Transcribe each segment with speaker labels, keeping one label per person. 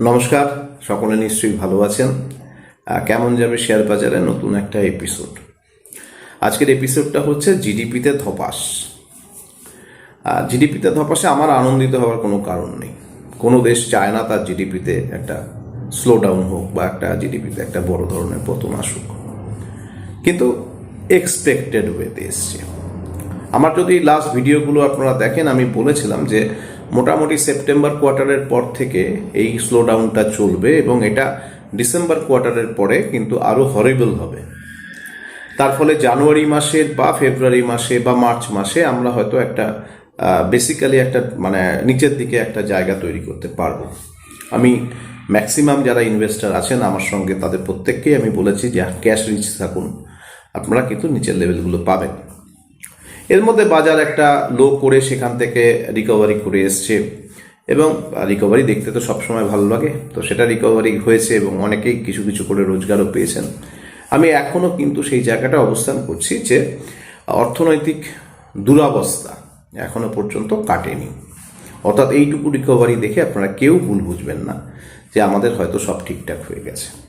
Speaker 1: নমস্কার, সকলে নিশ্চয়ই ভালো আছেন। কেমন যাবে শেয়ার বাজারে নতুন একটা এপিসোড আজকের এপিসোডটা হচ্ছে জিডিপিতে ধপাস। জিডিপিতে ধপাসে আমার আনন্দিত হওয়ার কোনো কারণ নেই। কোনো দেশ চায় না তার জিডিপিতে একটা স্লো ডাউন হোক বা একটা জিডিপিতে একটা বড় ধরনের পতন আসুক। কিন্তু এক্সপেক্টেড ওয়েতে এসছে। আমার যদি লাস্ট ভিডিওগুলো আপনারা দেখেন, আমি বলেছিলাম যে মোটামুটি সেপ্টেম্বর কোয়ার্টারের পর থেকে এই স্লো ডাউনটা চলবে এবং এটা ডিসেম্বর কোয়ার্টারের পরে কিন্তু আরও হরিবল হবে। তার ফলে জানুয়ারি মাসে বা ফেব্রুয়ারি মাসে বা মার্চ মাসে আমরা হয়তো একটা বেসিক্যালি একটা মানে নিচের দিকে একটা জায়গা তৈরি করতে পারব। আমি ম্যাক্সিমাম যারা ইনভেস্টার আছেন আমার সঙ্গে তাদের প্রত্যেককেই আমি বলেছি যে ক্যাশ রিচ থাকুন। আপনারা কিন্তু নিচের লেভেলগুলো পাবেন। এর মধ্যে বাজার একটা লো করে সেখান থেকে রিকভারি করে এসছে এবং রিকভারি দেখতে তো সবসময় ভালো লাগে। তো সেটা রিকভারি হয়েছে এবং অনেকেই কিছু কিছু করে রোজগারও পেয়েছেন। আমি এখনও কিন্তু সেই জায়গাটা অবস্থান করছি যে অর্থনৈতিক দুরাবস্থা এখনও পর্যন্ত কাটেনি। অর্থাৎ এইটুকু রিকভারি দেখে আপনারা কেউ ভুল বুঝবেন না যে আমাদের হয়তো সব ঠিকঠাক হয়ে গেছে।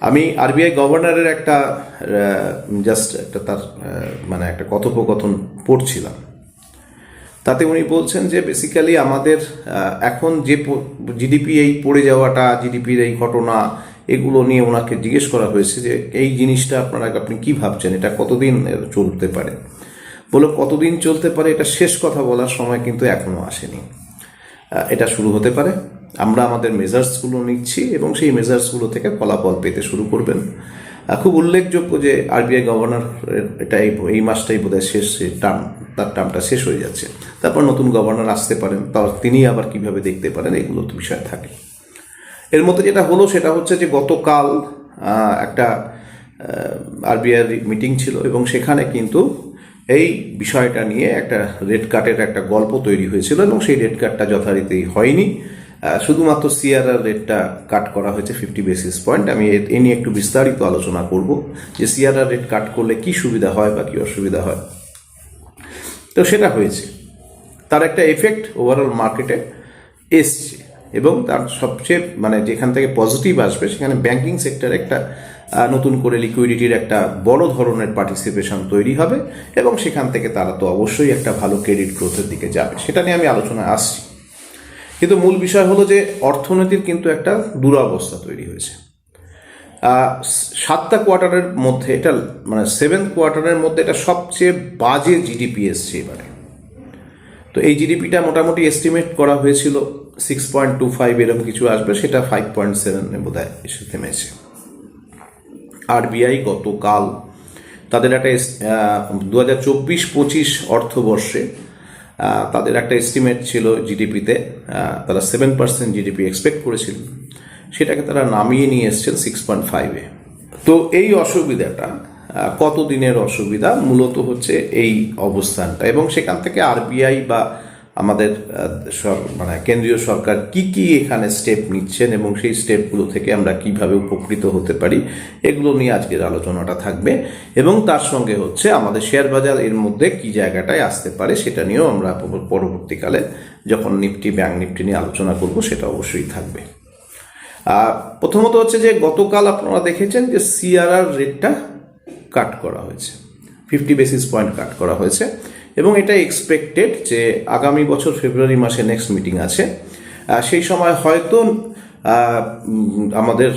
Speaker 1: আমি আরবিআই গভর্নরের একটা জাস্ট একটা তার মানে একটা কথোপকথন পড়ছিলাম। তাতে উনি বলছেন যে বেসিক্যালি আমাদের এখন যে জিডিপি এই পড়ে যাওয়াটা জিডিপির এই ঘটনা, এগুলো নিয়ে ওনাকে জিজ্ঞেস করা হয়েছে যে এই জিনিসটা আপনারা, আপনি কি ভাবছেন? এটা কতদিন চলতে পারে? বলে কতদিন চলতে পারে? এটা শেষ কথা বলার সময় কিন্তু এখনও আসেনি। এটা শুরু হতে পারে। আমরা আমাদের মেজার্সগুলো নিচ্ছি এবং সেই মেজার্সগুলো থেকে ফলাফল পেতে শুরু করবেন। খুব উল্লেখযোগ্য যে আরবিআই গভর্নর এটা এই মাসটাই বোধহয় শেষ টার্ম তার টার্মটা শেষ হয়ে যাচ্ছে। তারপর নতুন গভর্নর আসতে পারেন তার তিনি আবার কীভাবে দেখতে পারেন, এগুলো তো বিষয় থাকে। এর মধ্যে যেটা হলো সেটা হচ্ছে যে গতকাল একটা আরবিআই মিটিং ছিল এবং সেখানে কিন্তু এই বিষয়টা নিয়ে একটা রেড কার্ডের একটা গল্প তৈরি হয়েছিল এবং সেই রেড কার্ডটা যথারীতি হয়নি। শুধুমাত্র সিআরআর রেটটা কাট করা হয়েছে ফিফটি বেসিস পয়েন্ট আমি এ- নিয়ে একটু বিস্তারিত আলোচনা করব যে সিআরআর রেট কাট করলে কি সুবিধা হয় বা কি অসুবিধা হয়। তো সেটা হয়েছে। তার একটা এফেক্ট ওভারঅল মার্কেটে এসছে এবং তার সবচেয়ে মানে যেখান থেকে পজিটিভ আসবে সেখানে ব্যাংকিং সেক্টর একটা নতুন করে লিকুইডিটির একটা বড় ধরনের পার্টিসিপেশন তৈরি হবে এবং সেখান থেকে তারা তো অবশ্যই একটা ভালো ক্রেডিট গ্রোথের দিকে যাবে। সেটা নিয়ে আমি আলোচনায় আসছি। কিন্তু মূল বিষয় হলো যে অর্থনীতির কিন্তু একটা দুরবস্থা তৈরি হয়েছে। সাতটা কোয়ার্টারের মধ্যে এটা মানে সেভেন্থ কোয়ার্টারের মধ্যে এটা সবচেয়ে বাজে জিডিপি এসছে এবারে। তো এই জিডিপিটা মোটামুটি এস্টিমেট করা হয়েছিল সিক্স পয়েন্ট টু ফাইভ এরকম কিছু আসবে, সেটা ফাইভ পয়েন্ট সেভেনে বোধ হয় এসে থেমেছে। আরবিআই গতকাল তাদের একটা দু হাজার চব্বিশ পঁচিশ অর্থবর্ষে তাদের একটা এস্টিমেট ছিল জিডিপিতে তারা সেভেন পার্সেন্ট জিডিপি এক্সপেক্ট করেছিল। সেটাকে তারা নামিয়ে নিয়ে এসছেন সিক্স পয়েন্ট ফাইভে তো এই অসুবিধাটা কতদিনের অসুবিধা? মূলত হচ্ছে এই অবস্থানটা। এবং সেখান থেকে আরবিআই বা আমাদের মানে কেন্দ্রীয় সরকার কি কি এখানে স্টেপ নিচ্ছেন এবং সেই স্টেপগুলো থেকে আমরা কীভাবে উপকৃত হতে পারি, এগুলো নিয়ে আজকের আলোচনাটা থাকবে। এবং তার সঙ্গে হচ্ছে আমাদের শেয়ার বাজার এর মধ্যে কি জায়গাটায় আসতে পারে সেটা নিয়েও আমরা পরবর্তীকালে যখন নিফটি, ব্যাংক নিফটি নিয়ে আলোচনা করব সেটা অবশ্যই থাকবে। প্রথমত হচ্ছে যে গতকাল আপনারা দেখেছেন যে সিআরআর রেটটা কাট করা হয়েছে। ফিফটি বেসিস পয়েন্ট কাট করা হয়েছে। এবং এটা এক্সপেক্টেড যে আগামী বছর ফেব্রুয়ারি মাসে নেক্সট মিটিং আছে। সেই সময় হয়তো আমাদের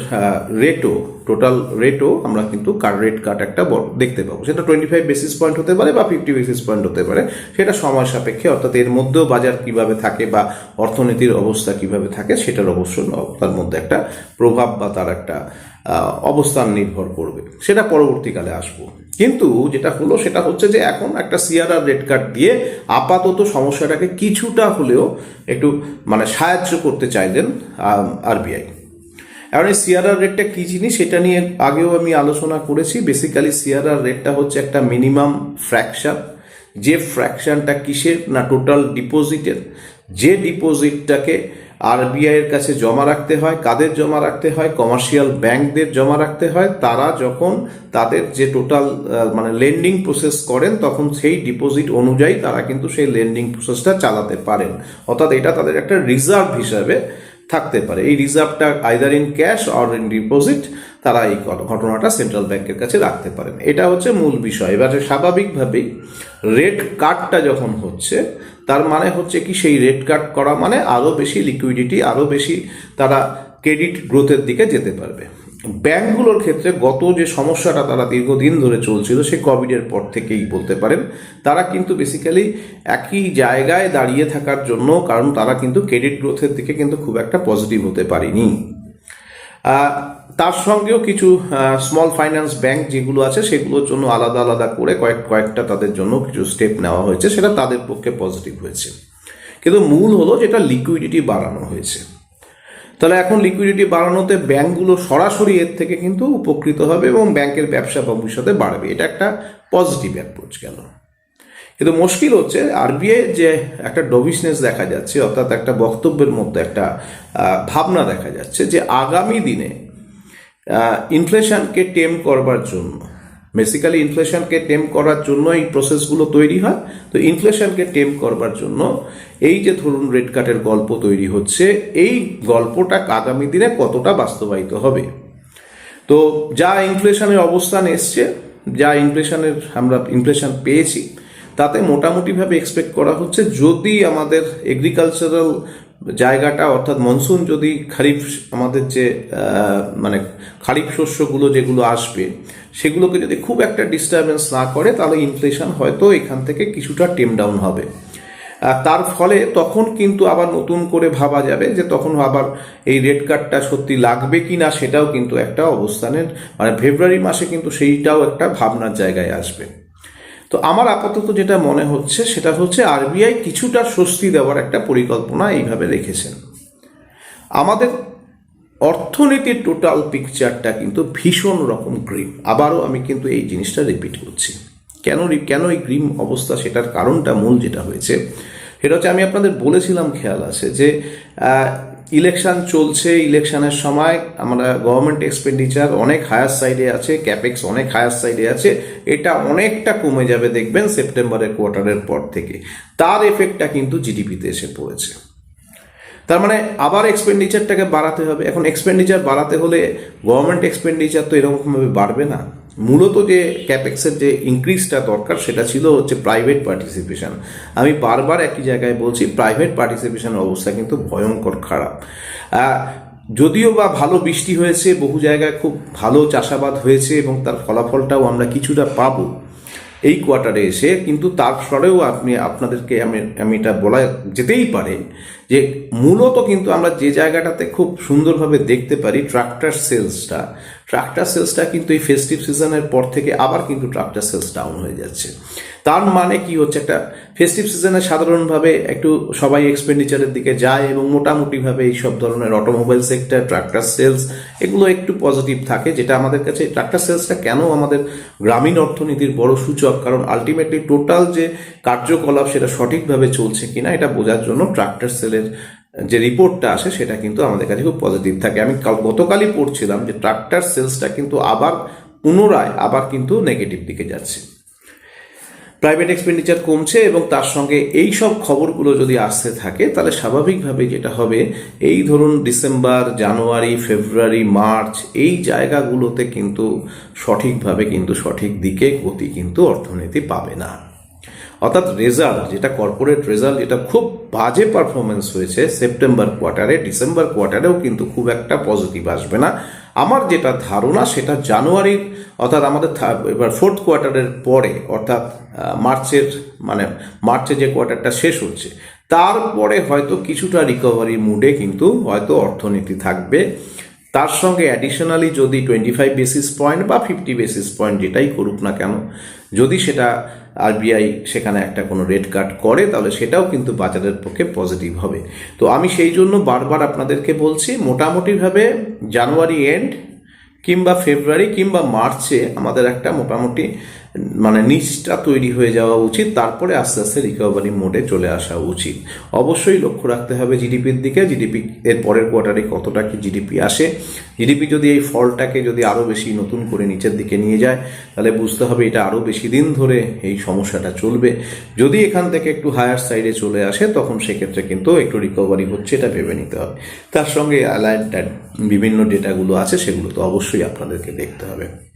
Speaker 1: রেটও টোটাল রেটও আমরা কিন্তু কার রেট কাট একটা দেখতে পাবো। সেটা টোয়েন্টি ফাইভ বেসিস পয়েন্ট হতে পারে বা ফিফটি বেসিস পয়েন্ট হতে পারে। সেটা সময় সাপেক্ষে, অর্থাৎ এর মধ্যেও বাজার কীভাবে থাকে বা অর্থনীতির অবস্থা কীভাবে থাকে, সেটার অবশ্য তার মধ্যে একটা প্রভাব বা তার একটা অবস্থান নির্ভর করবে। সেটা পরবর্তীকালে আসব। কিন্তু যেটা হলো, সেটা হচ্ছে যে এখন একটা সিআরআর রেড কার্ড দিয়ে আপাতত সমস্যাটাকে কিছুটা হলেও একটু মানে সাহায্য করতে চাইলেন আরবিআই এখন এই সিআরআর রেটটা কী জিনিস, সেটা নিয়ে আগেও আমি আলোচনা করেছি। বেসিক্যালি সিআরআর রেটটা হচ্ছে একটা মিনিমাম ফ্র্যাকশন যে ফ্র্যাকশনটা কিসের? না টোটাল ডিপোজিটের যে ডিপোজিটটাকে আরবিআই এর কাছে জমা রাখতে হয়, কাদের জমা রাখতে হয় কমার্শিয়াল ব্যাংকদের জমা রাখতে হয়, তারা যখন তাদের যে টোটাল মানে লেন্ডিং প্রসেস করেন, তখন সেই ডিপোজিট অনুযায়ী তারা কিন্তু সেই লেন্ডিং প্রসেসটা চালাতে পারেন। অর্থাৎ এটা তাদের একটা রিজার্ভ হিসাবে থাকতে পারে। এই রিজার্ভটা either in cash or in deposit তারা এই ঘটনাটা সেন্ট্রাল ব্যাংকের কাছে রাখতে পারেন। এটা হচ্ছে মূল বিষয়। এবার স্বাভাবিকভাবেই রেড কার্ডটা যখন হচ্ছে, তার মানে হচ্ছে কি সেই রেড কার্ড করা মানে আরও বেশি লিকুইডিটি আরও বেশি তারা ক্রেডিট গ্রোথের দিকে যেতে পারবে। ব্যাংকগুলোর ক্ষেত্রে গত যে সমস্যাটা তারা দীর্ঘদিন ধরে চলছিল, সে কোভিডের পর থেকেই বলতে পারেন, তারা কিন্তু বেসিক্যালি একই জায়গায় দাঁড়িয়ে থাকার জন্য, কারণ তারা কিন্তু ক্রেডিট গ্রোথের দিকে কিন্তু খুব একটা পজিটিভ হতে পারেনি। তার সঙ্গেও কিছু স্মল ফাইন্যান্স ব্যাংক যেগুলো আছে, সেগুলোর জন্য আলাদা আলাদা করে কয়েক, কয়েকটা তাদের জন্য কিছু স্টেপ নেওয়া হয়েছে, সেটা তাদের পক্ষে পজিটিভ হয়েছে। কিন্তু মূল হলো যেটা লিকুইডিটি বাড়ানো হয়েছে। তাহলে এখন লিকুইডিটি বাড়ানোতে ব্যাংকগুলো সরাসরি এর থেকে কিন্তু উপকৃত হবে এবং ব্যাংকের ব্যবসা ভবিষ্যতে বাড়বে। এটা একটা পজিটিভ অ্যাপ্রোচ গেল। কিন্তু মুশকিল হচ্ছে আরবিআই যে একটা ডভিসনেস দেখা যাচ্ছে, অর্থাৎ একটা বক্তব্যের মধ্যে একটা ভাবনা দেখা যাচ্ছে যে আগামী দিনে ইনফ্লেশনকে টেম করবার জন্য বেসিক্যালি ইনফ্লেশনকে টেম করার জন্য এই প্রসেসগুলো তৈরি হয়। তো ইনফ্লেশনকে টেম করবার জন্য এই যে ধরুন রেড কার্ডের গল্প তৈরি হচ্ছে, এই গল্পটা আগামী দিনে কতটা বাস্তবায়িত হবে? তো যা ইনফ্লেশনের অবস্থান এসছে, যা ইনফ্লেশনের আমরা ইনফ্লেশন পেয়েছি, তাতে মোটামুটিভাবে এক্সপেক্ট করা হচ্ছে যদি আমাদের এগ্রিকালচারাল জায়গাটা, অর্থাৎ মনসুন যদি খারিফ আমাদের যে মানে খারিফ শস্যগুলো যেগুলো আসবে, সেগুলোকে যদি খুব একটা ডিস্টারবেন্স না করে, তাহলে ইনফ্লেশন হয়তো এখান থেকে কিছুটা টেম ডাউন হবে। তার ফলে তখন কিন্তু আবার নতুন করে ভাবা যাবে যে তখন আবার এই রেড কার্ডটা সত্যি লাগবে কি না সেটাও কিন্তু একটা অবস্থানের মানে ফেব্রুয়ারি মাসে কিন্তু সেইটাও একটা ভাবনার জায়গায় আসবে। তো আমার আপাতত যেটা মনে হচ্ছে, সেটা হচ্ছে আরবিআই কিছুটা স্বস্তি দেওয়ার একটা পরিকল্পনা এইভাবে রেখেছেন। আমাদের অর্থনীতির টোটাল পিকচারটা কিন্তু ভীষণ রকম গ্রিম আবারও আমি কিন্তু এই জিনিসটা রিপিট করছি। কেন কেন এই গ্রিম অবস্থা? সেটার কারণটা মূল যেটা হয়েছে, সেটা হচ্ছে আমি আপনাদের বলেছিলাম খেয়াল আছে যে ইলেকশন চলছে, ইলেকশনের সময় আমরা গভর্নমেন্ট এক্সপেন্ডিচার অনেক হায়ার সাইডে আছে ক্যাপেক্স অনেক হায়ার সাইডে আছে, এটা অনেকটা কমে যাবে দেখবেন সেপ্টেম্বরের কোয়ার্টারের পর থেকে। তার এফেক্টটা কিন্তু জিডিপিতে এসে পড়েছে। তার মানে আবার এক্সপেন্ডিচারটাকে বাড়াতে হবে। এখন এক্সপেন্ডিচার বাড়াতে হলে গভর্নমেন্ট এক্সপেন্ডিচার তো এরকমভাবে বাড়বে না। মূলত যে ক্যাপেক্সের যে ইনক্রিজটা দরকার, সেটা ছিল হচ্ছে প্রাইভেট পার্টিসিপেশন আমি বারবার একই জায়গায় বলছি প্রাইভেট পার্টিসিপেশনের অবস্থা কিন্তু ভয়ঙ্কর খারাপ। যদিও বা ভালো বৃষ্টি হয়েছে, বহু জায়গায় খুব ভালো চাষাবাদ হয়েছে এবং তার ফলাফলটাও আমরা কিছুটা পাবো এই কোয়ার্টারে এসে, কিন্তু তারপরেও আপনি, আপনাদেরকে আমি আমি এটা বলা যেতেই পারে যে মূলত কিন্তু আমরা যে জায়গাটাতে খুব সুন্দরভাবে দেখতে পারি ট্রাক্টর সেলসটা ট্রাক্টর সেলসটা কিন্তু এই ফেস্টিভ সিজনের পর থেকে আবার কিন্তু ট্রাক্টর সেলস ডাউন হয়ে যাচ্ছে। তার মানে কি হচ্ছে একটা ফেস্টিভ সিজনে সাধারণভাবে একটু সবাই এক্সপেন্ডিচারের দিকে যায় এবং মোটামুটিভাবে এই সব ধরনের অটোমোবাইল সেক্টর ট্রাক্টর সেলস এগুলো একটু পজিটিভ থাকে, যেটা আমাদের কাছে ট্রাক্টর সেলসটা কেন আমাদের গ্রামীণ অর্থনীতির বড় সূচক? কারণ আলটিমেটলি টোটাল যে কার্যকলাপ সেটা সঠিকভাবে চলছে কিনা, এটা বোঝার জন্য ট্রাক্টর সেলের যে রিপোর্টটা আসে, সেটা কিন্তু আমাদের কাছে খুব পজিটিভ থাকে। আমি কাল- গতকালই পড়ছিলাম যে ট্রাক্টর সেলসটা কিন্তু আবার পুনরায় আবার কিন্তু নেগেটিভ দিকে যাচ্ছে। প্রাইভেট এক্সপেন্ডিচার কমছে এবং তার সঙ্গে এই সব খবরগুলো যদি আসতে থাকে, তাহলে স্বাভাবিকভাবে যেটা হবে, এই ধরুন ডিসেম্বর, জানুয়ারি, ফেব্রুয়ারি, মার্চ, এই জায়গাগুলোতে কিন্তু সঠিকভাবে কিন্তু সঠিক দিকে গতি কিন্তু অর্থনীতি পাবে না। অর্থাৎ রেজাল্ট যেটা কর্পোরেট রেজাল্ট এটা খুব বাজে পারফরমেন্স হয়েছে সেপ্টেম্বর কোয়ার্টারে ডিসেম্বর কোয়ার্টারেও কিন্তু খুব একটা পজিটিভ আসবে না। আমার যেটা ধারণা, সেটা জানুয়ারির অর্থাৎ আমাদের এবার ফোর্থ কোয়ার্টারের পরে, অর্থাৎ মার্চের মানে মার্চে যে কোয়ার্টারটা শেষ হচ্ছে, তারপরে হয়তো কিছুটা রিকভারি মুডে কিন্তু হয়তো অর্থনীতি থাকবে। তার সঙ্গে অ্যাডিশনালি যদি টোয়েন্টি ফাইভ বেসিস পয়েন্ট বা ফিফটি বেসিস পয়েন্ট যেটাই করুক না কেন যদি সেটা আরবিআই সেখানে একটা কোনো রেট কাট করে, তাহলে সেটাও কিন্তু বাজারের পক্ষে পজিটিভ হবে। তো আমি সেই জন্য বারবার আপনাদেরকে বলছি, মোটামুটিভাবে জানুয়ারি এন্ড কিংবা ফেব্রুয়ারি কিংবা মার্চে আমাদের একটা মোটামুটি মানে নিচটা তৈরি হয়ে যাওয়া উচিত, তারপরে আস্তে আস্তে রিকভারি মোডে চলে আসা উচিত। অবশ্যই লক্ষ্য রাখতে হবে জিডিপির দিকে। জিডিপি এর পরের কোয়ার্টারে কতটা কি জিডিপি আসে। জিডিপি যদি এই ফলটাকে যদি আরও বেশি নতুন করে নিচের দিকে নিয়ে যায়, তাহলে বুঝতে হবে এটা আরও বেশি দিন ধরে এই সমস্যাটা চলবে। যদি এখান থেকে একটু হায়ার সাইডে চলে আসে, তখন সেক্ষেত্রে কিন্তু একটু রিকভারি হচ্ছে, এটা ভেবে নিতে হবে। তার সঙ্গে অ্যালাইড বিভিন্ন ডেটাগুলো আছে, সেগুলো তো অবশ্যই আপনাদেরকে দেখতে হবে।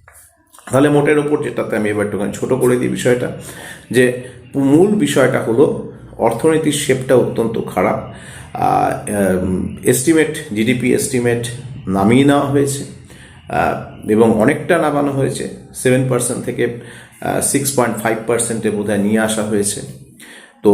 Speaker 1: তাহলে মোটের ওপর যেটাতে আমি এবার একটুখানি ছোট করে দিই বিষয়টা, যে মূল বিষয়টা হলো অর্থনীতির শেপটা অত্যন্ত খারাপ। এস্টিমেট জিডিপি এস্টিমেট নামিয়ে নেওয়া হয়েছে এবং অনেকটা নামানো হয়েছে। সেভেন পার্সেন্ট থেকে সিক্স পয়েন্ট ফাইভ পার্সেন্টে বোধহয় নিয়ে আসা হয়েছে। তো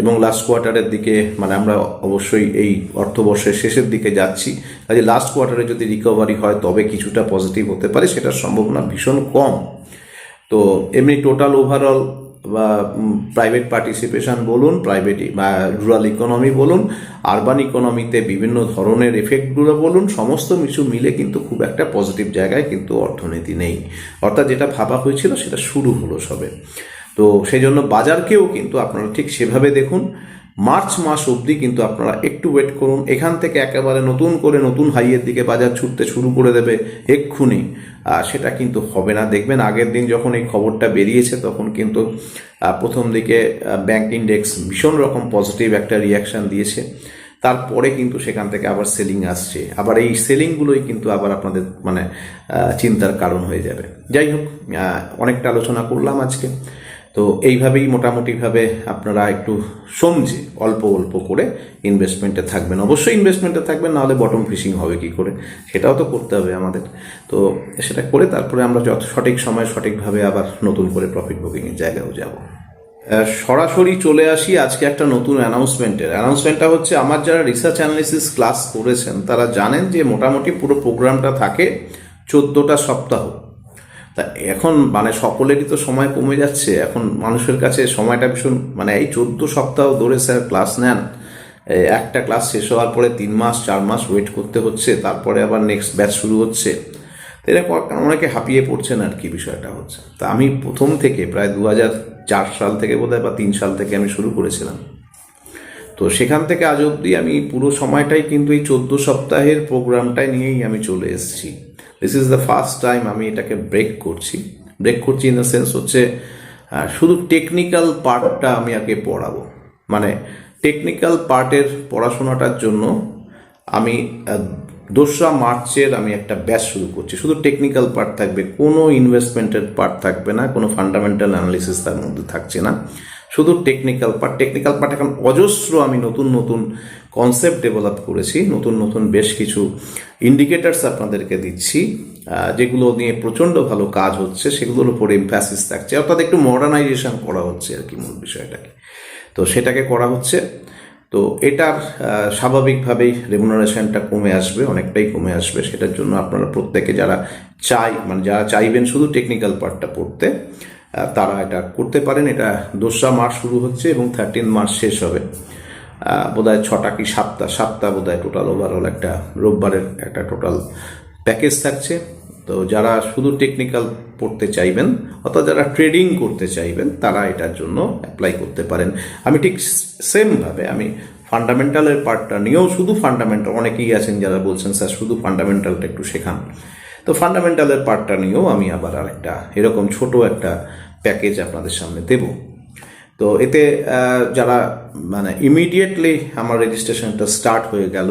Speaker 1: এবং লাস্ট কোয়ার্টারের দিকে মানে আমরা অবশ্যই এই অর্থবর্ষের শেষের দিকে যাচ্ছি। কাজে লাস্ট কোয়ার্টারে যদি রিকভারি হয়, তবে কিছুটা পজিটিভ হতে পারে, সেটার সম্ভাবনা ভীষণ কম। তো এমনি টোটাল ওভারঅল বা প্রাইভেট পার্টিসিপেশন বলুন প্রাইভেট বা রুরাল ইকোনমি বলুন আরবান ইকোনমিতে বিভিন্ন ধরনের এফেক্টগুলো বলুন, সমস্ত কিছু মিলে কিন্তু খুব একটা পজিটিভ জায়গায় কিন্তু অর্থনীতি নেই। অর্থাৎ যেটা ভাবা হয়েছিল, সেটা শুরু হলো সবে। তো সেই জন্য বাজারকেও কিন্তু আপনারা ঠিক সেভাবে দেখুন। মার্চ মাস অবধি কিন্তু আপনারা একটু ওয়েট করুন। এখান থেকে একেবারে নতুন করে নতুন হাইয়ের দিকে বাজার ছুটতে শুরু করে দেবে এক্ষুনি। সেটা কিন্তু হবে না। দেখবেন আগের দিন যখন এই খবরটা বেরিয়েছে তখন কিন্তু প্রথম দিকে ব্যাংক ইন্ডেক্স ভীষণ রকম পজিটিভ একটা রিয়াকশন দিয়েছে। তারপরে কিন্তু সেখান থেকে আবার সেলিং আসছে। আবার এই সেলিংগুলোই কিন্তু আবার আপনাদের মানে চিন্তার কারণ হয়ে যাবে। যাই হোক অনেকটা আলোচনা করলাম আজকে। তো এইভাবেই মোটামুটিভাবে আপনারা একটু সমঝে অল্প অল্প করে ইনভেস্টমেন্টে থাকবেন। অবশ্যই ইনভেস্টমেন্টে থাকবেন, নাহলে বটম ফিশিং হবে কি করে? সেটাও তো করতে হবে আমাদের। তো সেটা করে তারপরে আমরা যত সঠিক সময় সঠিকভাবে আবার নতুন করে প্রফিট বুকিংয়ের জায়গাও যাব। সরাসরি চলে আসি আজকে একটা নতুন অ্যানাউন্সমেন্টের অ্যানাউন্সমেন্টটা হচ্ছে, আমার যারা রিসার্চ অ্যানালিসিস ক্লাস করেছেন, তারা জানেন যে মোটামুটি পুরো প্রোগ্রামটা থাকে চোদ্দোটা সপ্তাহ। তা এখন মানে সকলেরই তো সময় কমে যাচ্ছে। এখন মানুষের কাছে সময়টা ভীষণ মানে এই চোদ্দ সপ্তাহ ধরে স্যার ক্লাস নেন একটা ক্লাস শেষ হওয়ার পরে তিন মাস, চার মাস ওয়েট করতে হচ্ছে, তারপরে আবার নেক্সট ব্যাচ শুরু হচ্ছে। এরকম অনেকে হাঁপিয়ে পড়ছেন আর কি বিষয়টা হচ্ছে। তা আমি প্রথম থেকে প্রায় দু চার সাল থেকে বোধহয় বা তিন সাল থেকে আমি শুরু করেছিলাম। তো সেখান থেকে আজ অবধি আমি পুরো সময়টাই কিন্তু এই চোদ্দ সপ্তাহের প্রোগ্রামটাই নিয়েই আমি চলে এসেছি। This is the first time আমি এটাকে ব্রেক করছি। ব্রেক করছি ইন দ্য সেন্স হচ্ছে শুধু টেকনিক্যাল পার্টটা আমি আগে পড়াবো। মানে টেকনিক্যাল পার্টের পড়াশোনাটার জন্য আমি দোসরা মার্চের আমি একটা ব্যাচ শুরু করছি। শুধু টেকনিক্যাল পার্ট থাকবে, কোনো ইনভেস্টমেন্টের পার্ট থাকবে না, কোনো ফান্ডামেন্টাল অ্যানালিসিস তার মধ্যে থাকছে না। শুধু টেকনিক্যাল পার্ট টেকনিক্যাল পার্ট এখন অজস্র আমি নতুন নতুন কনসেপ্ট ডেভেলপ করেছি, নতুন নতুন বেশ কিছু ইন্ডিকেটার্স আপনাদেরকে দিচ্ছি যেগুলো নিয়ে প্রচণ্ড ভালো কাজ হচ্ছে, সেগুলোর উপরে এমফ্যাসিস থাকছে। অর্থাৎ একটু মডার্নাইজেশন করা হচ্ছে আর কি মূল বিষয়টাকে। তো সেটাকে করা হচ্ছে। তো এটার স্বাভাবিকভাবেই রেমুনারেশনটা কমে আসবে, অনেকটাই কমে আসবে। সেটার জন্য আপনারা প্রত্যেকে যারা চাই মানে যারা চাইবেন শুধু টেকনিক্যাল পার্টটা পড়তে তারা এটা করতে পারেন। এটা দোসরা মার্চ শুরু হচ্ছে এবং থার্টিন মার্চ শেষ হবে। আহ, বোধহয় ছটা কি সাতটা? সাতটা বোধহয় টোটাল ওভারঅল একটা রোববারের একটা টোটাল প্যাকেজ থাকছে। তো যারা শুধু টেকনিক্যাল পড়তে চাইবেন অর্থাৎ যারা ট্রেডিং করতে চাইবেন তারা এটার জন্য অ্যাপ্লাই করতে পারেন। আমি ঠিক সেমভাবে আমি ফান্ডামেন্টালের পার্টটা নিয়েও শুধু ফান্ডামেন্টাল অনেকেই আছেন যারা বলছেন স্যার শুধু ফান্ডামেন্টালটা একটু শেখান। তো ফান্ডামেন্টালের পার্টটা নিয়েও আমি আবার আরেকটা, এরকম ছোট একটা প্যাকেজ আপনাদের সামনে দেবো। তো এতে যারা মানে ইমিডিয়েটলি আমার রেজিস্ট্রেশনটা স্টার্ট হয়ে গেল,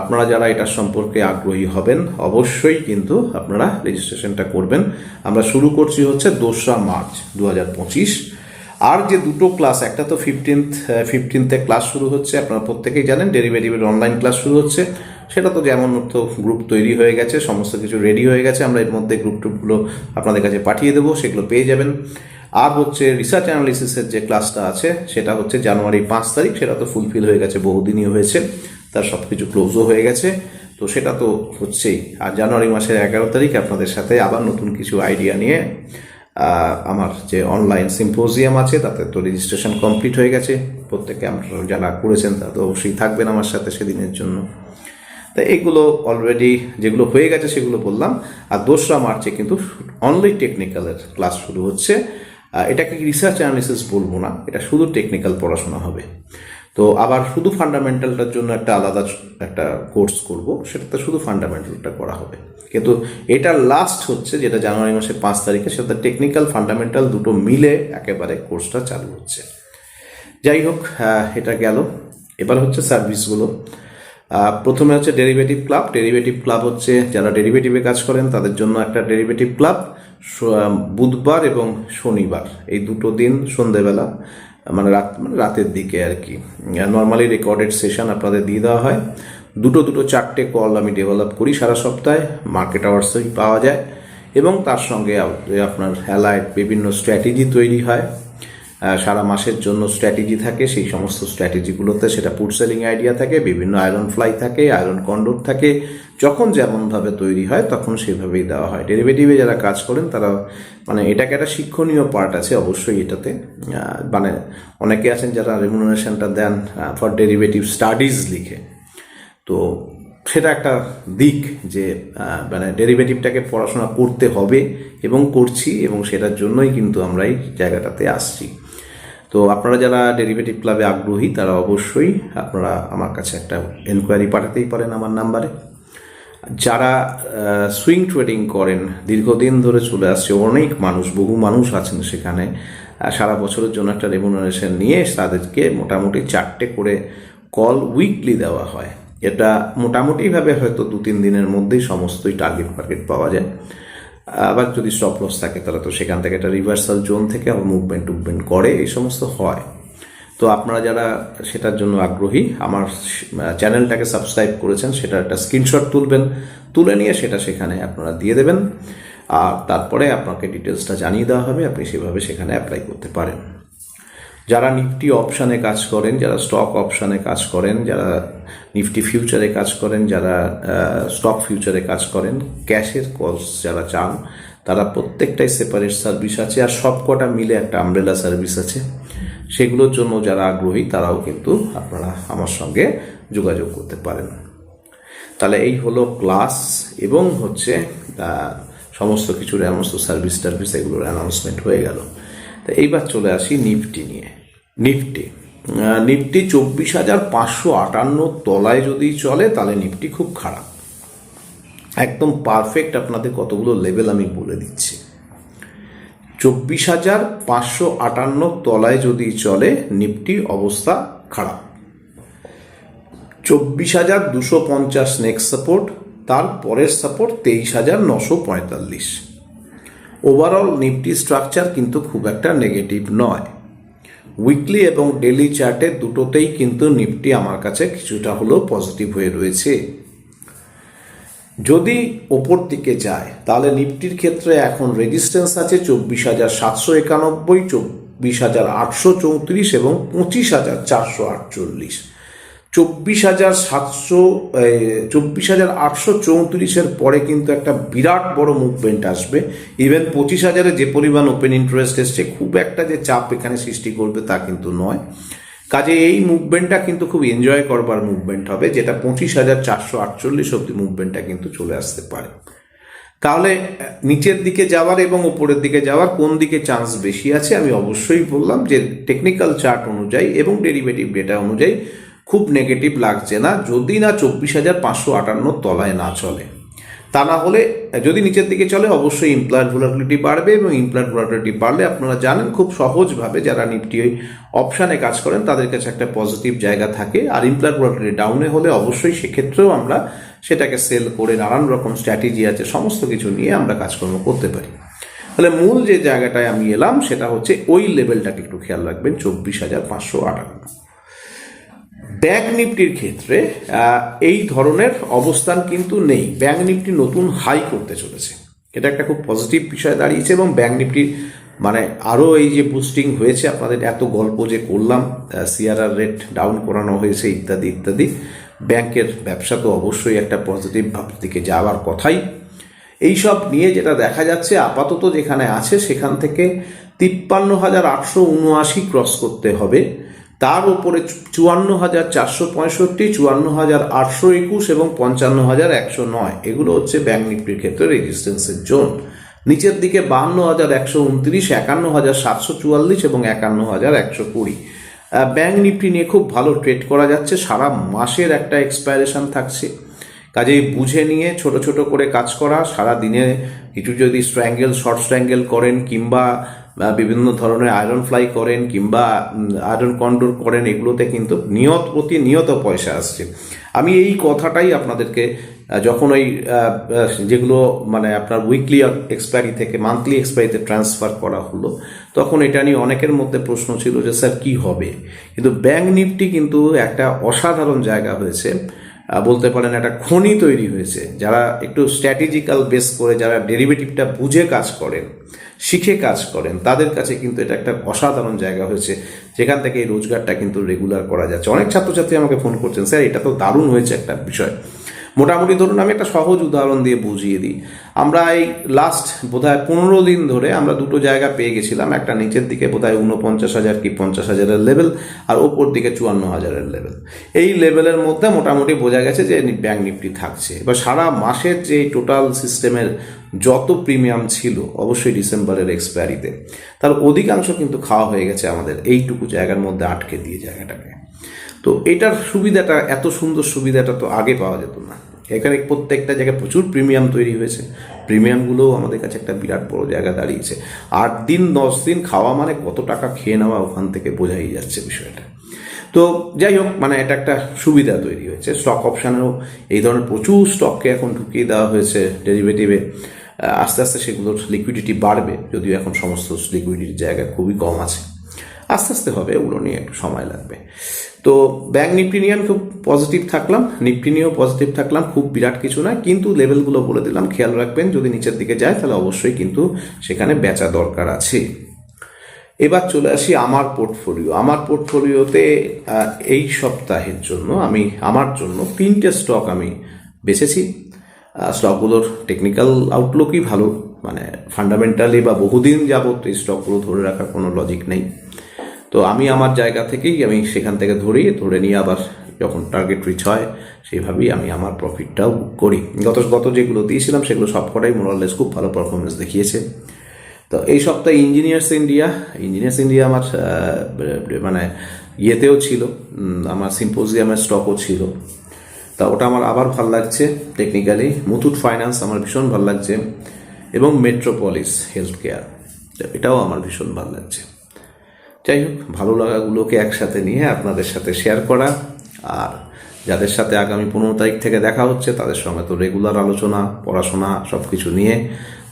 Speaker 1: আপনারা যারা এটা সম্পর্কে আগ্রহী হবেন, অবশ্যই কিন্তু আপনারা রেজিস্ট্রেশনটা করবেন। আমরা শুরু করছি হচ্ছে দোসরা মার্চ দু হাজার পঁচিশ। আর যে দুটো ক্লাস একটা তো ফিফটিন্থ ফিফটিন্থে ক্লাস শুরু হচ্ছে, আপনারা প্রত্যেকেই জানেন ডেরিভেটিভের অনলাইন ক্লাস শুরু হচ্ছে। সেটা তো যেমন তো গ্রুপ তৈরি হয়ে গেছে, সমস্ত কিছু রেডি হয়ে গেছে, আমরা এর মধ্যে গ্রুপ টুপগুলো আপনাদের কাছে পাঠিয়ে দেবো, সেগুলো পেয়ে যাবেন। আর হচ্ছে রিসার্চ অ্যানালিসিসের যে ক্লাসটা আছে, সেটা হচ্ছে জানুয়ারি পাঁচ তারিখ, সেটা তো ফুলফিল হয়ে গেছে, বহুদিনই হয়েছে, তার সব কিছু ক্লোজও হয়ে গেছে, তো সেটা তো হচ্ছেই। আর জানুয়ারি মাসের এগারো তারিখ আপনাদের সাথে আবার নতুন কিছু আইডিয়া নিয়ে আমার যে অনলাইন সিম্পোজিয়াম আছে, তাতে তো রেজিস্ট্রেশন কমপ্লিট হয়ে গেছে প্রত্যেকে আপনারা যারা করেছেন, তারা তো অবশ্যই থাকবেন আমার সাথে সেদিনের জন্য। তা এগুলো অলরেডি যেগুলো হয়ে গেছে সেগুলো বললাম। আর দোসরা মার্চে কিন্তু অনলি টেকনিক্যালের ক্লাস শুরু হচ্ছে। এটাকে রিসার্চ অ্যানালিসিস বলব না, এটা শুধু টেকনিক্যাল পড়াশোনা হবে। তো আবার শুধু ফান্ডামেন্টালটার জন্য একটা আলাদা একটা কোর্স করব, সেটাতে শুধু ফান্ডামেন্টালটা করা হবে। কিন্তু এটা লাস্ট হচ্ছে যেটা জানুয়ারি মাসের পাঁচ তারিখে সেটা টেকনিক্যাল ফান্ডামেন্টাল দুটো মিলে একেবারে কোর্সটা চালু হচ্ছে। যাই হোক এটা গেল। এবার হচ্ছে সার্ভিসগুলো প্রথমে হচ্ছে ডেরিভেটিভ ক্লাব ডেরিভেটিভ ক্লাব হচ্ছে যারা ডেরিভেটিভে কাজ করেন, তাদের জন্য একটা ডেরিভেটিভ ক্লাব বুধবার এবং শনিবার। এই দুটো দিন সন্ধেবেলা মানে রাত মানে রাতের দিকে আর কি। নর্মালি রেকর্ডেড সেশন আপনাদের দিয়ে দেওয়া হয়। দুটো দুটো, চারটে কল আমি ডেভেলপ করি সারা সপ্তাহে মার্কেট আওয়ার্সেই পাওয়া যায়। এবং তার সঙ্গে আপনার অ্যালাইড বিভিন্ন স্ট্র্যাটেজি তৈরি হয়। সারা মাসের জন্য স্ট্র্যাটেজি থাকে, সেই সমস্ত স্ট্র্যাটেজিগুলোতে সেটা পুট সেলিং আইডিয়া থাকে, বিভিন্ন আয়রন ফ্লাই থাকে আয়রন কন্ডোর থাকে, যখন যেমনভাবে তৈরি হয় তখন সেভাবেই দেওয়া হয়। ডেরিভেটিভে যারা কাজ করেন তারা মানে এটাকে একটা শিক্ষণীয় পার্ট আছে, অবশ্যই এটাতে মানে অনেকে আছেন যারা রেমুনারেশনটা দেন ফর ডেরিভেটিভ স্টাডিজ লিখে। তো সেটা একটা দিক যে মানে ডেরিভেটিভটাকে পড়াশোনা করতে হবে এবং করছি এবং সেটার জন্যই কিন্তু আমরা এই জায়গাটাতে আসছি। তো আপনারা যারা ডেরিভেটিভ ক্লাবে আগ্রহী, তারা অবশ্যই আপনারা আমার কাছে একটা এনকোয়ারি পাঠাতেই পারেন আমার নাম্বারে। যারা সুইং ট্রেডিং করেন, দীর্ঘদিন ধরে চলে আসছে, অনেক মানুষ, বহু মানুষ আছেন সেখানে সারা বছরের জন্য একটা রেমুনারেশন নিয়ে তাদেরকে মোটামুটি চারটে করে কল উইকলি দেওয়া হয়। এটা মোটামুটিভাবে হয়তো দু তিন দিনের মধ্যেই সমস্তই টার্গেট মার্কেট পাওয়া যায়। আবার যদি স্টপ লস থাকে, তাহলে তো সেখান থেকে একটা রিভার্সাল জোন থেকে আবার মুভমেন্ট টুভমেন্ট করে, এই সমস্ত হয়। তো আপনারা যারা সেটার জন্য আগ্রহী, আমার চ্যানেলটাকে সাবস্ক্রাইব করেছেন, সেটা একটা স্ক্রিনশট তুলবেন, তুলে নিয়ে সেটা সেখানে আপনারা দিয়ে দেবেন। আর তারপরে আপনাকে ডিটেলসটা জানিয়ে দেওয়া হবে, আপনি সেভাবে সেখানে অ্যাপ্লাই করতে পারেন। যারা নিফটি অপশানে কাজ করেন, যারা স্টক অপশানে কাজ করেন, যারা নিফটি ফিউচারে কাজ করেন, যারা স্টক ফিউচারে কাজ করেন ক্যাশের কলস যারা চান, তারা প্রত্যেকটাই সেপারেট সার্ভিস আছে আর সবকটা মিলে একটা আমব্রেলা সার্ভিস আছে। সেগুলোর জন্য যারা আগ্রহী, তারাও কিন্তু আপনারা আমার সঙ্গে যোগাযোগ করতে পারেন। তাহলে এই হলো ক্লাস এবং হচ্ছে সমস্ত কিছুর সমস্ত সার্ভিস টার্ভিস এগুলোর অ্যানাউন্সমেন্ট হয়ে গেল। তো এইবার চলে আসি নিফটি নিয়ে। নিফটি। নিফটি চব্বিশ হাজার পাঁচশো আটান্ন তলায় যদি চলে, তাহলে নিফটি খুব খারাপ। একদম পারফেক্ট আপনাদের কতগুলো লেভেল আমি বলে দিচ্ছি। চব্বিশ হাজার পাঁচশো আটান্ন তলায় যদি চলে, নিফটির অবস্থা খারাপ। চব্বিশ হাজার দুশো পঞ্চাশ নেক্সট সাপোর্ট তার পরের সাপোর্ট তেইশ হাজার নশো পঁয়তাল্লিশ। ওভারঅল নিফটি স্ট্রাকচার কিন্তু খুব একটা নেগেটিভ নয়। উইকলি এবং ডেলি চার্টে দুটোতেই কিন্তু নিফটি আমার কাছে কিছুটা হলেও পজিটিভ হয়ে রয়েছে। যদি ওপর দিকে যায়, তাহলে নিফটির ক্ষেত্রে এখন রেজিস্ট্যান্স আছে চব্বিশ হাজার সাতশো একানব্বই, চব্বিশ হাজার আটশো চৌত্রিশ এবং পঁচিশ হাজার চারশো আটচল্লিশ। চব্বিশ হাজার সাতশো চব্বিশ হাজার আটশো চৌত্রিশের পরে কিন্তু একটা বিরাট বড় মুভমেন্ট আসবে। ইভেন পঁচিশ হাজারে যে পরিমাণ ওপেন ইন্টারেস্ট এসছে, খুব একটা যে চাপ এখানে সৃষ্টি করবে তা কিন্তু নয়। কাজে এই মুভমেন্টটা কিন্তু খুব এনজয় করবার মুভমেন্ট হবে, যেটা পঁচিশ হাজার চারশো আটচল্লিশ অব্দি মুভমেন্টটা কিন্তু চলে আসতে পারে। তাহলে, নিচের দিকে যাওয়ার এবং উপরের দিকে যাওয়ার কোন দিকে চান্স বেশি আছে, আমি অবশ্যই বললাম যে টেকনিক্যাল চার্ট অনুযায়ী এবং ডেরিভেটিভ ডেটা অনুযায়ী খুব নেগেটিভ লাগছে না, যদি না চব্বিশ হাজার পাঁচশো আটান্ন তলায় না চলে। তা না হলে, যদি নিচের দিকে চলে, অবশ্যই ইমপ্লয়ার ভোলাটিলিটি বাড়বে এবং ইমপ্লয়ার ভোলাটিলিটি বাড়লে আপনারা জানেন খুব সহজভাবে যারা নিফটি অপশানে কাজ করেন, তাদের কাছে একটা পজিটিভ জায়গা থাকে। আর ইমপ্লয়ার ভোলাটিলিটি ডাউনে হলে অবশ্যই সেক্ষেত্রেও আমরা সেটাকে সেল করে নানান রকম স্ট্র্যাটেজি আছে, সমস্ত কিছু নিয়ে আমরা কাজকর্ম করতে পারি। তাহলে মূল যে জায়গাটায় আমি এলাম, সেটা হচ্ছে ওই লেভেলটাকে একটু খেয়াল রাখবেন, চব্বিশ হাজার পাঁচশো আটান্ন। ব্যাংক নিফটির ক্ষেত্রে এই ধরনের অবস্থান কিন্তু নেই। ব্যাংক নিফটি নতুন হাই করতে চলেছে। এটা একটা খুব পজিটিভ বিষয় দাঁড়িয়েছে এবং ব্যাংক নিফটির মানে আরও এই যে বুস্টিং হয়েছে, আপনাদের এত গল্প যে করলাম সিআরআর রেট ডাউন করানো হয়েছে ইত্যাদি ইত্যাদি, ব্যাংকের ব্যবসা তো অবশ্যই একটা পজিটিভ ভাব দিকে যাওয়ার কথাই। এইসব নিয়ে যেটা দেখা যাচ্ছে, আপাতত যেখানে আছে, সেখান থেকে তিপ্পান্ন হাজার আটশো উনআশি ক্রস করতে হবে। তার উপরে চুয়ান্ন হাজার চারশো পঁয়ষট্টি চুয়ান্ন হাজার আটশো একুশ এবং পঞ্চান্ন হাজার একশো নয়। এগুলো হচ্ছে ব্যাংক নিফটির ক্ষেত্রে রেজিস্ট্যান্সের জোন। নিচের দিকে বাহান্ন হাজার একশো উনত্রিশ একান্ন হাজার সাতশো চুয়াল্লিশ এবং একান্ন হাজার একশো কুড়ি। ব্যাংক নিফটি নিয়ে খুব ভালো ট্রেড করা যাচ্ছে। সারা মাসের একটা এক্সপায়ারেশন থাকছে। কাজেই বুঝে নিয়ে ছোট ছোট করে কাজ করা। সারা দিনে কিছু যদি স্ট্র্যাঙ্গেল শর্ট স্ট্র্যাঙ্গেল করেন কিংবা বিভিন্ন ধরনের আয়রন ফ্লাই করেন কিংবা আয়রন কন্ডোর করেন, এগুলোতে কিন্তু নিয়ত প্রতি নিয়ত পয়সা আসছে। আমি এই কথাটাই আপনাদেরকে যখন ওই যেগুলো মানে আপনার উইকলি এক্সপায়ারি থেকে মান্থলি এক্সপায়ারিতে ট্রান্সফার করা হলো, তখন এটা নিয়ে অনেকের মধ্যে প্রশ্ন ছিল যে, স্যার, কি হবে? কিন্তু ব্যাংক নিফটি কিন্তু একটা অসাধারণ জায়গা হয়েছে। বলতে পারেন একটা খনি তৈরি হয়েছে। যারা একটু স্ট্র্যাটেজিক্যাল বেস করে, যারা ডেরিভেটিভটা বুঝে কাজ করেন শিখে কাজ করেন। তাদের কাছে কিন্তু এটা একটা অসাধারণ জায়গা হয়েছে, যেখান থেকে এই রোজগারটা কিন্তু রেগুলার করা যাচ্ছে। অনেক ছাত্রছাত্রী আমাকে ফোন করছেন, স্যার, এটা তো দারুণ হয়েছে একটা বিষয়। মোটামুটি ধরুন আমি একটা সহজ উদাহরণ দিয়ে বুঝিয়ে দিই। আমরা এই লাস্ট বোধহয় পনেরো দিন ধরে আমরা দুটো জায়গা পেয়ে গেছিলাম, একটা নিচের দিকে বোধহয় উনপঞ্চাশ হাজার কি পঞ্চাশ হাজারের লেভেল আর ওপর দিকে চুয়ান্ন হাজারের লেভেল এই লেভেলের মধ্যে মোটামুটি বোঝা গেছে যে ব্যাংক নিফটি থাকছে। এবার সারা মাসের যে টোটাল সিস্টেমের যত প্রিমিয়াম ছিল, অবশ্যই ডিসেম্বরের এক্সপায়ারিতে তার অধিকাংশ কিন্তু খাওয়া হয়ে গেছে আমাদের এইটুকু জায়গার মধ্যে আটকে দিয়ে জায়গাটাকে। তো এটার সুবিধাটা, এত সুন্দর সুবিধাটা তো আগে পাওয়া যেত না। এখানে প্রত্যেকটা জায়গায় প্রচুর প্রিমিয়াম তৈরি হয়েছে। প্রিমিয়ামগুলোও আমাদের কাছে একটা বিরাট বড় জায়গা দাঁড়িয়েছে। আট দিন, দশ দিন খাওয়া মানে কত টাকা খেয়ে নেওয়া ওখান থেকে বোঝাই যাচ্ছে বিষয়টা। তো যাই হোক মানে এটা একটা সুবিধা তৈরি হয়েছে। স্টক অপশানেও এই ধরনের প্রচুর স্টককে এখন ঢুকিয়ে দেওয়া হয়েছে ডেরিভেটিভে আস্তে আস্তে সেগুলোর লিকুইডিটি বাড়বে, যদিও এখন সমস্ত লিকুইডিটির জায়গা খুবই কম আছে। আস্তে আস্তে হবে, ওগুলো নিয়ে একটু সময় লাগবে। তো ব্যাংক নিফটি নিয়ে আমি খুব পজিটিভ থাকলাম নিফটি নিয়েও পজিটিভ থাকলাম, খুব বিরাট কিছু না কিন্তু লেভেলগুলো বলে দিলাম, খেয়াল রাখবেন, যদি নিচের দিকে যায়, তাহলে অবশ্যই কিন্তু সেখানে বেচা দরকার আছে। এবার চলে আসি আমার পোর্টফোলিও আমার পোর্টফোলিওতে এই সপ্তাহের জন্য আমি, আমার জন্য তিনটে স্টক আমি বেছেছি। স্টকগুলোর টেকনিক্যাল আউটলুকই ভালো মানে ফান্ডামেন্টালি বা বহুদিন যাবত এই স্টকগুলো ধরে রাখার কোনো লজিক নেই। তো আমি আমার জায়গা থেকেই আমি সেখান থেকে ধরি, ধরে নিয়ে আবার যখন টার্গেট রিচ হয়, সেইভাবেই আমি আমার প্রফিটটাও করি। গত গত যেগুলো দিয়েছিলাম, সেগুলো সবকটাই মোরালেস খুব ভালো পারফরমেন্স দেখিয়েছে। তো এই সপ্তাহে ইঞ্জিনিয়ার্স ইন্ডিয়া ইঞ্জিনিয়ার্স ইন্ডিয়া আমার মানে ইয়েতেও ছিল আমার সিম্পোজিয়ামের স্টকও ছিল। তা ওটা আমার আবার ভালো লাগছে টেকনিক্যালি মুথুট ফাইন্যান্স আমার ভীষণ ভালো লাগছে, এবং মেট্রোপলিস হেলথ কেয়ার এটাও আমার ভীষণ ভালো লাগছে। যাই হোক, ভালো লাগাগুলোকে একসাথে নিয়ে আপনাদের সাথে শেয়ার করা। আর যাদের সাথে আগামী পনেরো তারিখ থেকে দেখা হচ্ছে, তাদের সঙ্গে তো রেগুলার আলোচনা, পড়াশোনা সব কিছু নিয়ে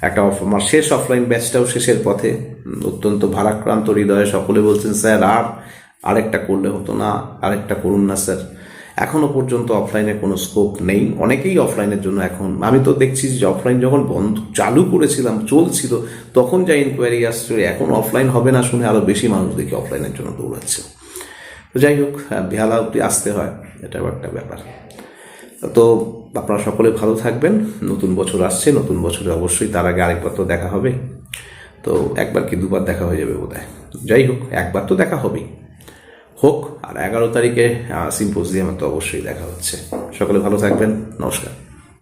Speaker 1: একটা আমার শেষ অফলাইন ব্যাচটাও শেষের পথে। অত্যন্ত ভারাক্রান্ত হৃদয়ে সকলে বলছেন, স্যার, আর আরেকটা করলে হতো না, আরেকটা করুন না, স্যার। এখনও পর্যন্ত অফলাইনে কোনো স্কোপ নেই। অনেকেই অফলাইনের জন্য এখন আমি তো দেখছি যে অফলাইন যখন বন্ধ চালু করেছিলাম চলছিল তখন যা ইনকোয়ারি আসছে এখন অফলাইন হবে না শুনে আরও বেশি মানুষ দেখি অফলাইনের জন্য দৌড়াচ্ছে। তো যাই হোক হ্যাঁ, বেহালা অবধি আসতে হয় এটাও একটা ব্যাপার। তো আপনারা সকলে ভালো থাকবেন নতুন বছর আসছে নতুন বছরে অবশ্যই তার আগে আরেকবার তো দেখা হবে। তো একবার কি দুবার দেখা হয়ে যাবে বোধ যাই হোক একবার তো দেখা হবেই। হোক আর এগারো তারিখে সিম্পোজিয়ামে তো অবশ্যই দেখা হচ্ছে। সকলে ভালো থাকবেন। নমস্কার।